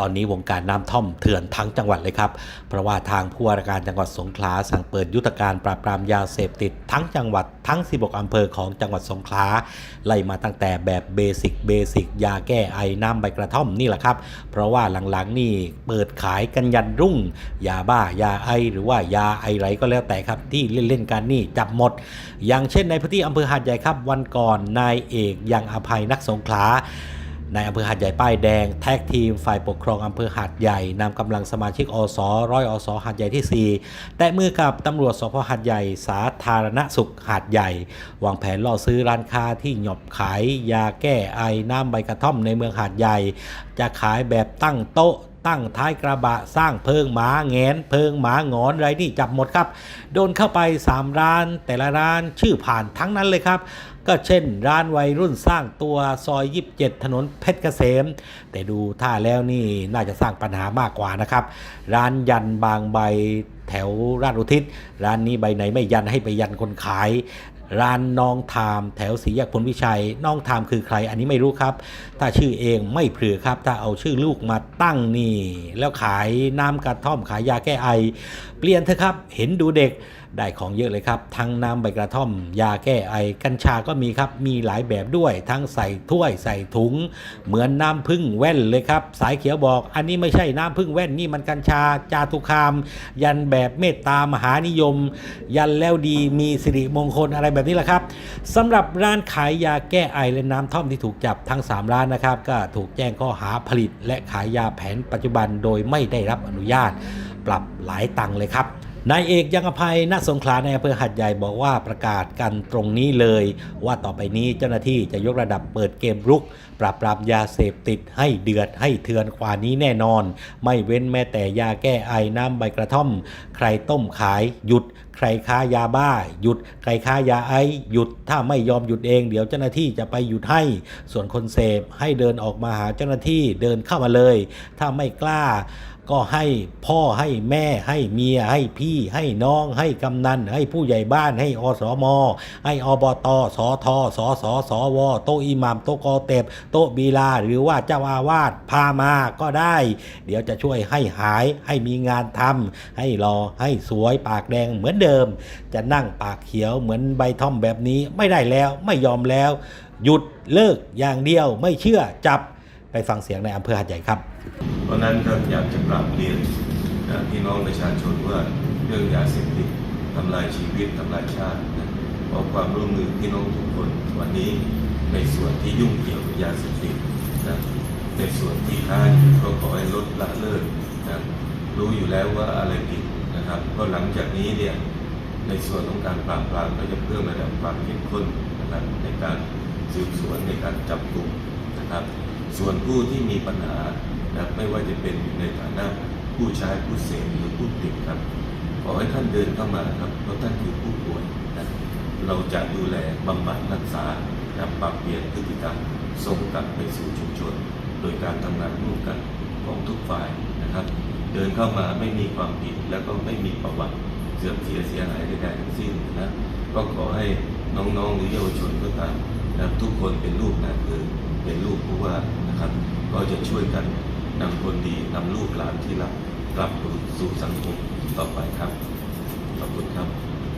ตอนนี้วงการน้ำท่อมเถื่อนทั้งจังหวัดเลยครับ เพราะว่าทางผู้ว่าราชการจังหวัดสงขลาสั่งเปิดยุทธการปราบปรามยาเสพติดทั้งจังหวัดทั้ง 16 อำเภอของจังหวัดสงขลาไล่มาตั้งแต่แบบเบสิกเบสิกยาแก้ไอน้ำใบกระท่อมนี่แหละครับ เพราะว่าหลังๆนี่เปิดขายกันยันรุ่ง ยาบ้ายาไอหรือว่ายาไอไรก็แล้วแต่ครับที่เล่นๆกันนี่จับหมด อย่างเช่นในพื้นที่อำเภอหาดใหญ่ครับวันก่อนนายเอกยังอภัยนักสงขลา ในอำเภอหาดใหญ่ป้ายแดงแท็กทีมฝ่ายปกครองอำเภอหาดใหญ่นำกำลังสมาชิกอสร้อยอสหาดใหญ่ที่ 4 แต่มือกับตำรวจสพหาดใหญ่สาธารณสุขหาดใหญ่ วางแผนล่อซื้อร้านค้าที่หยอบขายยาแก้ไอน้ำใบกระท่อมในเมืองหาดใหญ่ จะขายแบบตั้งโต๊ะ ตั้งท้ายกระบะสร้างเพิงหมาแงน เพิงหมางอนอะไรนี่จับหมดครับ โดนเข้าไป 3 ร้าน แต่ละร้านชื่อผ่านทั้งนั้นเลยครับ ก็เช่น ร้านวัยรุ่นสร้างตัวซอย 27 ถนนเพชรเกษม แต่ดูท่าแล้วนี่น่าจะสร้างปัญหามากกว่านะครับ ร้านยันบางใบแถวราชอุทิศ ร้านนี้ใบไหนไม่ยันให้ไปยันคนขาย ร้านน้องทามแถวสีแยกพลวิชัย น้องทามคือใคร อันนี้ไม่รู้ครับ ถ้าชื่อเองไม่เผื่อครับ ถ้าเอาชื่อลูกมาตั้งนี่ แล้วขายน้ำกระท่อมขายยาแก้ไอเปลี่ยนเถอะครับ เห็นดูเด็กได้ของเยอะเลยครับ ทั้งน้ำใบกระท่อม ยาแก้ไอกัญชาก็มีครับ มีหลายแบบด้วย ทั้งใส่ถ้วยใส่ถุง เหมือนน้ำพึ่งแว่นเลยครับ สายเขียวบอก อันนี้ไม่ใช่น้ำพึ่งแว่นนี่มันกัญชา จาตุคาม ยันแบบเมตตามหานิยม ยันแล้วดีมีสิริมงคลอะไรแบบนี้แหละครับสำหรับร้านขายยาแก้ไอและน้ำท่อมที่ถูกจับทั้ง 3 ร้านนะครับ ก็ถูกแจ้งข้อหาผลิต และขายยาแผนปัจจุบันโดยไม่ได้รับอนุญาต ปรับหลายตังค์เลยครับนายเอกยังอภัยณสงขลาในอำเภอหัดใหญ่บอกว่าประกาศกันตรงนี้เลย ว่าต่อไปนี้เจ้าหน้าที่จะยกระดับเปิดเกมรุก ปราบปรามยาเสพติดให้เดือดให้เถื่อนกว่านี้แน่นอน ไม่เว้นแม้แต่ยาแก้ไอน้ำใบกระท่อม ใครต้มขายหยุด ใครค้ายาบ้า หยุด ใครค้ายาไอหยุดถ้าไม่ยอมหยุดเองเดี๋ยวเจ้าหน้าที่จะไปหยุดให้ ส่วนคนเสพให้เดินออกมาหาเจ้าหน้าที่เดินเข้ามาเลย ถ้าไม่กล้า ก็ให้พ่อให้แม่ให้เมียให้พี่ให้น้องให้กำนัน ให้ผู้ใหญ่บ้านให้อสมให้อบตสทสสสวโตอิหมามโตกอเตบโตบีลา หรือว่าเจ้าอาวาสพามาก็ได้ เดี๋ยวจะช่วยให้หายให้มีงานทำให้รอให้สวยปากแดงเหมือนเดิม จะนั่งปากเขียวเหมือนใบท่อมแบบนี้ไม่ได้แล้วไม่ยอมแล้ว หยุดเลิกอย่างเดียวไม่เชื่อจับ ไปฟังเสียงในอำเภอหัดใหญ่ครับ เพราะนั้นก็อยากจะกราบเรียนนะพี่น้องประชาชนว่าเรื่องยาเสพติดทำลายชีวิตทำลายชาตินะขอความร่วมมือพี่น้องทุกคนวันนี้ในส่วนที่ยุ่งเกี่ยวกับยาเสพติดนะในส่วนที่ค้าอยู่ก็ขอให้ลดละเลิกนะรู้อยู่แล้วว่าอะไรผิดนะครับก็หลังจากนี้เนี่ยในส่วนของการปราบปรามก็จะเพิ่มระดับความเข้มข้นนะครับในการสืบสวนในการจับกลุ่มนะครับ ส่วนผู้ที่มีปัญหานะไม่ว่าจะเป็นในฐานะผู้ใช้ผู้เสพหรือผู้ติดครับ ขอให้ท่านเดินเข้ามาครับเพราะท่านคือผู้ป่วยนะเราจะดูแลบำบัดรักษาและปรับเปลี่ยนพฤติกรรมส่งกลับไปสู่ชุมชน โดยการทำงานร่วมกันของทุกฝ่ายนะครับ เดินเข้ามาไม่มีความผิดแล้วก็ไม่มีประวัติเสื่อมเสียเสียหายใดๆทั้งสิ้นนะก็ขอให้น้องๆหรือเยาวชนก็ตามนะทุกคนเป็นลูกนายอำเภอ เป็นลูกผู้ว่านะครับ ก็จะช่วยกันนำคนดีนำลูกหลานที่รักกลับสู่สังคมต่อไปครับ ขอบคุณครับ